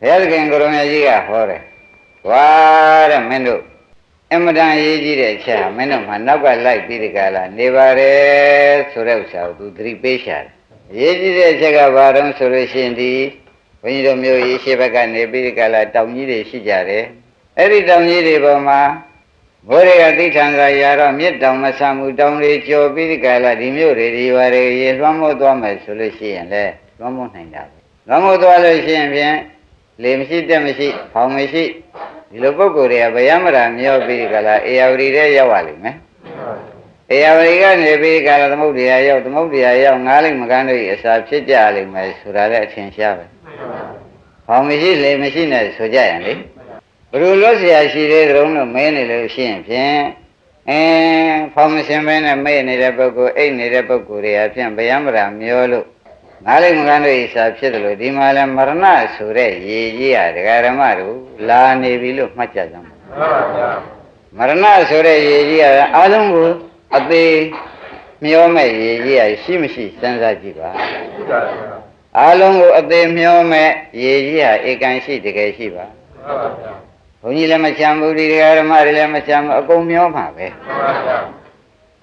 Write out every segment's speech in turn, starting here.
ဘုရားသခင်ကိုရမကြီးကဟောတယ်ဝါတဲ့မင်းတို့အမတန်အရေးကြီးတဲ့အချက်ဟာမင်းတို့မှနောက်ကလိုက်ပြီးဒီကလာနေပါရဲဆိုတဲ့ဥစ္စာကိုသူသတိပေးရှာတယ်အရေးကြီးတဲ့အချက်ကဘာတုံးဆိုလို့ရှိရင်ဒီဘုန်းကြီးတို့မျိုးရေးရှေ့ဘက်ကနေပြီးဒီကလာတောင်ကြီးတွေရှိကြတယ်အဲ့ဒီတောင်ကြီးတွေပေါ်မှာဘိုးတွေကသိထံသာရာတော့မြစ်တောင်မဆံမှုတောင်တွေကျော်ပြီးဒီကလာဒီမျိုးတွေဒီရွာတွေရေလွှမ်းမိုးသွားမယ်ဆိုလို့ရှိရင်လေလွှမ်းမိုးနိုင်တာပဲလွှမ်းမိုးသွားလို့ရှိရင်ဖြင့် လေမရှိတက်မရှိဖောင်မရှိဒီလိုပုံကိုယ်တွေကဗယမရာမြော့ပြီးကြလားအေယဝရီတဲ့ရောက်ပါလိမ့်မယ်အေယဝရီကနေပြီးကြလားသမုတ်တရားရောက်သမုတ်တရားရောက်ငားလိုက်မကန်းလို့အစာဖြစ်ကြလိမ့်မယ်ဆိုတာလည်းအထင်ရှားပဲဖောင်မရှိလေမရှိနဲ့ဆိုကြရင်လေဘယ်လိုလို့ဆရာရှိသေးတုံးလို့မဲနေလို့ရှိရင်ဖြင့်အင်းဖောင်မရှင်မဲနဲ့မဲနေတဲ့ပုဂ္ဂိုလ်အိတ်နေတဲ့ပုဂ္ဂိုလ်တွေအဖြစ်ဗယမရာမြော့လို့ ငားလိမ့်မကန်းတို့၏စာဖြစ်တယ်လို့ဒီမှာလဲမရဏဆိုတဲ့ရေကြီးရဒကာဓမ္မတို့လာနေပြီလို့မှတ်ကြကြမှာမရဏဆိုတဲ့ရေကြီးကအားလုံးကိုအသေးမျောမဲ့ရေကြီးကရှိမရှိစဉ်းစားကြည့်ပါအားလုံးကိုအသေးမျောမဲ့ရေကြီးဟာဧကန်ရှိတကယ်ရှိပါဘုန်းကြီးလည်းမချမ်းဘူးဒီတရားဓမ္မတွေလည်းမချမ်းဘူးအကုန်မျောမှာပဲ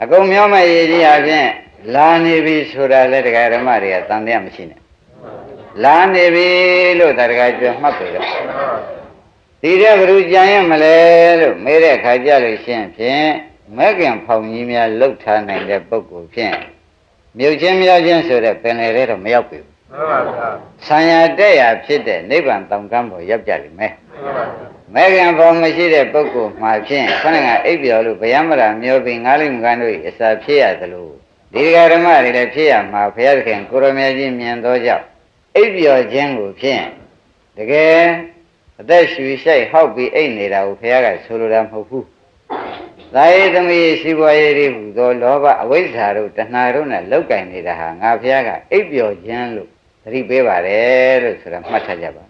အကုန်မျောမဲ့ရေကြီးဟာဖြင့် လာနေပြီဆိုတာလည်းတရားဓမ္မတွေကတန်တရားမရှိနဲ့လာနေပြီလို့တရားကြွမှတ်ပြီတော့ဒီတဲ့ဘ누구ကြံရမလဲလို့မေးတဲ့ခါကြလို့ရှင်းဖြင့်မဲခင်ဖောင်ကြီးများလှုပ်ထားနိုင်တဲ့ပုဂ္ဂိုလ်ဖြင့်မြုပ်ချင်းမြောက်ချင်းဆိုတဲ့ပင်လေတဲ့တော့မရောက်ပြီဘူးဆံရတဲ့ရဖြစ်တဲ့နိဗ္ဗာန်တောင်ကမ်းပေါ်ရောက်ကြလိမ့်မယ်မဲခင်ဖောင်မရှိတဲ့ပုဂ္ဂိုလ်မှာဖြင့်ခဏကအိပ်ပျော်လို့ဗျမရာမျောပြီးငါးလိမ့်ကန်းတို့၏အစာဖြစ်ရသလို ဒီဃာဓမ္မတွေလည်းဖြစ်ရမှာဘုရားသခင်ကိုရမေကြီးမြင်သောကြောင့်အိပ်ပျော်ခြင်းကိုဖြင့်တကယ်အသက်ရှူရှိုက်ဟောက်ပြီးအိတ်နေတာကိုဘုရားကဆိုလိုတာမဟုတ်ဘူး။သာယေသမီးရှိပွားရေးတွေဟူသောလောဘအဝိဇ္ဇာတို့တဏှာတို့နဲ့လောက်ကင်နေတာဟာငါဘုရားကအိပ်ပျော်ခြင်းလို့သတိပေးပါတယ်လို့ဆိုတာမှတ်ထားကြပါ